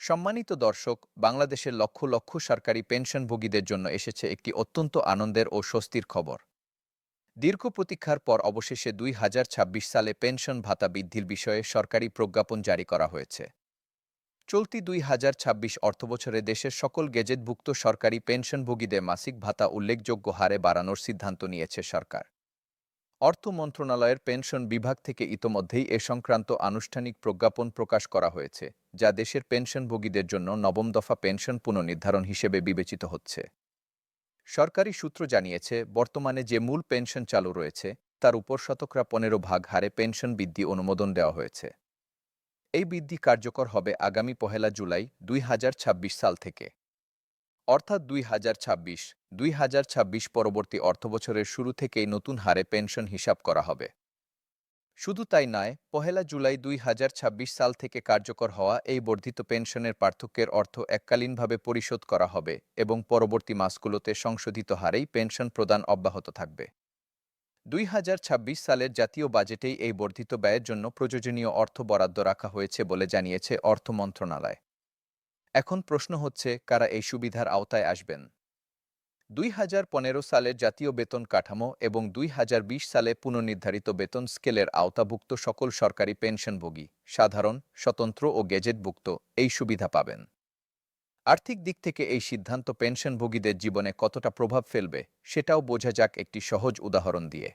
সম্মানিত দর্শক, বাংলাদেশের লক্ষ লক্ষ সরকারি পেনশনভোগীদের জন্য এসেছে একটি অত্যন্ত আনন্দের ও স্বস্তির খবর। দীর্ঘ প্রতীক্ষার পর অবশেষে দুই হাজার ছাব্বিশ সালে পেনশন ভাতা বৃদ্ধির বিষয়ে সরকারি প্রজ্ঞাপন জারি করা হয়েছে। চলতি দুই হাজার ছাব্বিশ অর্থবছরে দেশের সকল গেজেটভুক্ত সরকারি পেনশনভোগীদের মাসিক ভাতা উল্লেখযোগ্য হারে বাড়ানোর সিদ্ধান্ত নিয়েছে সরকার। অর্থ মন্ত্রণালয়ের পেনশন বিভাগ থেকে ইতোমধ্যেই এ সংক্রান্ত আনুষ্ঠানিক প্রজ্ঞাপন প্রকাশ করা হয়েছে, যা দেশের পেনশনভোগীদের জন্য নবম দফা পেনশন পুনর্নির্ধারণ হিসেবে বিবেচিত হচ্ছে। সরকারি সূত্র জানিয়েছে, বর্তমানে যে মূল পেনশন চালু রয়েছে, তার উপর শতকরা পনেরো ভাগ হারে পেনশন বৃদ্ধি অনুমোদন দেওয়া হয়েছে। এই বৃদ্ধি কার্যকর হবে আগামী পহেলা জুলাই দুই হাজার ছাব্বিশ সাল থেকে। অর্থাৎ দুই হাজার ছাব্বিশ। দুই হাজার ছাব্বিশ পরবর্তী অর্থবছরের শুরু থেকেই নতুন হারে পেনশন হিসাব করা হবে। শুধু তাই নয়, পহেলা জুলাই দুই হাজার ছাব্বিশ সাল থেকে কার্যকর হওয়া এই বর্ধিত পেনশনের পার্থক্যের অর্থ এককালীনভাবে পরিশোধ করা হবে এবং পরবর্তী মাসগুলোতে সংশোধিত হারেই পেনশন প্রদান অব্যাহত থাকবে। দুই হাজার ছাব্বিশ সালের জাতীয় বাজেটেই এই বর্ধিত ব্যয়ের জন্য প্রয়োজনীয় অর্থ বরাদ্দ রাখা হয়েছে বলে জানিয়েছে অর্থ মন্ত্রণালয়। এখন প্রশ্ন হচ্ছে, কারা এই সুবিধার আওতায় আসবেন? দুই হাজার পনেরো সালের জাতীয় বেতন কাঠামো এবং দুই হাজার বিশ সালে পুনর্নির্ধারিত বেতন স্কেলের আওতাভুক্ত সকল সরকারি পেনশনভোগী, সাধারণ, স্বতন্ত্র ও গেজেটভুক্ত, এই সুবিধা পাবেন। আর্থিক দিক থেকে এই সিদ্ধান্ত পেনশনভোগীদের জীবনে কতটা প্রভাব ফেলবে, সেটাও বোঝা যাক একটি সহজ উদাহরণ দিয়ে।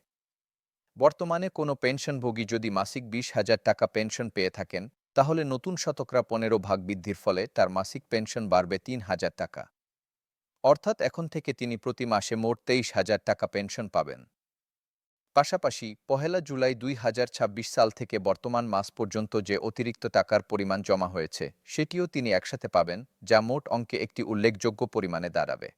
বর্তমানে কোনো পেনশনভোগী যদি মাসিক বিশ হাজার টাকা পেনশন পেয়ে থাকেন তাহলে নতুন শতকরা পনেরো ভাগ বৃদ্ধির ফলে তার মাসিক পেনশন বাড়বে তিন হাজার টাকা। অর্থাৎ এখন থেকে তিনি প্রতি মাসে মোট তেইশ হাজার টাকা পেনশন পাবেন। পাশাপাশি পহেলা জুলাই দুই হাজার ছাব্বিশ সাল থেকে বর্তমান মাস পর্যন্ত যে অতিরিক্ত টাকার পরিমাণ জমা হয়েছে, সেটিও তিনি একসাথে পাবেন, যা মোট অঙ্কে একটি উল্লেখযোগ্য পরিমাণে দাঁড়াবে।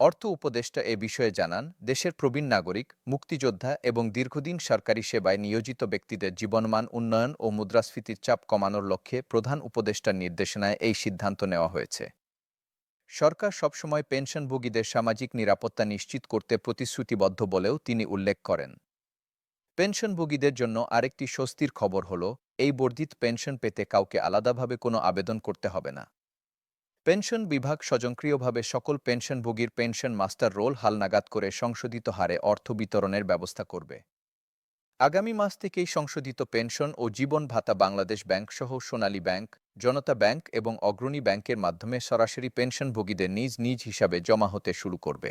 অর্থ উপদেষ্টা এ বিষয়ে জানান, দেশের প্রবীণ নাগরিক, মুক্তিযোদ্ধা এবং দীর্ঘদিন সরকারি সেবায় নিয়োজিত ব্যক্তিদের জীবনমান উন্নয়ন ও মুদ্রাস্ফীতির চাপ কমানোর লক্ষ্যে প্রধান উপদেষ্টার নির্দেশনায় এই সিদ্ধান্ত নেওয়া হয়েছে। সরকার সবসময় পেনশনভোগীদের সামাজিক নিরাপত্তা নিশ্চিত করতে প্রতিশ্রুতিবদ্ধ বলেও তিনি উল্লেখ করেন। পেনশনভোগীদের জন্য আরেকটি স্বস্তির খবর হল, এই বর্ধিত পেনশন পেতে কাউকে আলাদাভাবে কোনো আবেদন করতে হবে না। পেনশন বিভাগ স্বয়ংক্রিয়ভাবে সকল পেনশনভোগীর পেনশন মাস্টার রোল হালনাগাদ করে সংশোধিত হারে অর্থ বিতরণের ব্যবস্থা করবে। আগামী মাস থেকেই সংশোধিত পেনশন ও জীবন ভাতা বাংলাদেশ ব্যাংক সহ সোনালী ব্যাংক, জনতা ব্যাংক এবং অগ্রণী ব্যাংকের মাধ্যমে সরাসরি পেনশনভোগীদের নিজ নিজ হিসাবে জমা হতে শুরু করবে।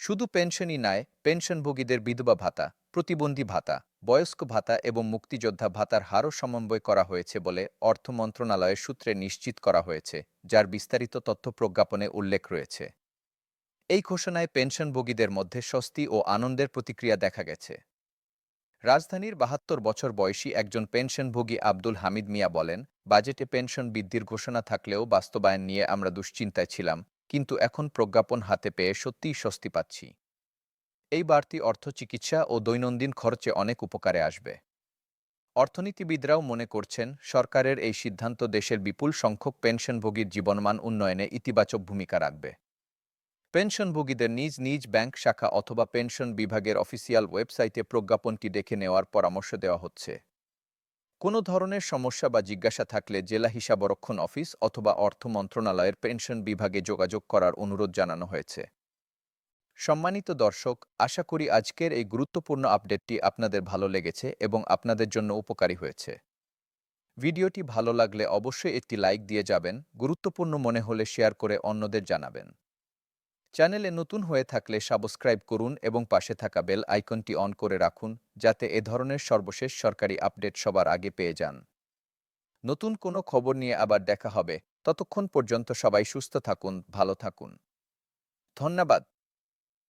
শুধু পেনশনই নয়, পেনশনভোগীদের বিধবা ভাতা, প্রতিবন্ধী ভাতা, বয়স্ক ভাতা এবং মুক্তিযোদ্ধা ভাতার হারও সমন্বয় করা হয়েছে বলে অর্থ মন্ত্রণালয়ের সূত্রে নিশ্চিত করা হয়েছে। যার বিস্তারিত তথ্য প্রজ্ঞাপনে উল্লেখ রয়েছে। এই ঘোষণায় পেনশনভোগীদের মধ্যে স্বস্তি ও আনন্দের প্রতিক্রিয়া দেখা গেছে। রাজধানীর বাহাত্তর বছর বয়সী একজন পেনশনভোগী আব্দুল হামিদ মিয়া বলেন, বাজেটে পেনশন বৃদ্ধির ঘোষণা থাকলেও বাস্তবায়ন নিয়ে আমরা দুশ্চিন্তায় ছিলাম, কিন্তু এখন প্রজ্ঞাপন হাতে পেয়ে সত্যিই স্বস্তি পাচ্ছি। এই বাড়তি অর্থ চিকিৎসা ও দৈনন্দিন খরচে অনেক উপকারে আসবে। অর্থনীতিবিদরাও মনে করছেন, সরকারের এই সিদ্ধান্ত দেশের বিপুল সংখ্যক পেনশনভোগীর জীবনমান উন্নয়নে ইতিবাচক ভূমিকা রাখবে। পেনশনভোগীদের নিজ নিজ ব্যাংক শাখা অথবা পেনশন বিভাগের অফিসিয়াল ওয়েবসাইটে প্রজ্ঞাপনটি দেখে নেওয়ার পরামর্শ দেওয়া হচ্ছে। কোনো ধরনের সমস্যা বা জিজ্ঞাসা থাকলে জেলা হিসাবরক্ষণ অফিস অথবা অর্থ মন্ত্রণালয়ের পেনশন বিভাগে যোগাযোগ করার অনুরোধ জানানো হয়েছে। সম্মানিত দর্শক, আশা করি আজকের এই গুরুত্বপূর্ণ আপডেটটি আপনাদের ভালো লেগেছে এবং আপনাদের জন্য উপকারী হয়েছে। ভিডিওটি ভালো লাগলে অবশ্যই একটি লাইক দিয়ে যাবেন, গুরুত্বপূর্ণ মনে হলে শেয়ার করে অন্যদের জানাবেন। চ্যানেলে নতুন হয়ে থাকলে সাবস্ক্রাইব করুন এবং পাশে থাকা বেল আইকনটি অন করে রাখুন, যাতে এ ধরনের সর্বশেষ সরকারি আপডেট সবার আগে পেয়ে যান। নতুন কোনো খবর নিয়ে আবার দেখা হবে, ততক্ষণ পর্যন্ত সবাই সুস্থ থাকুন, ভালো থাকুন। ধন্যবাদ।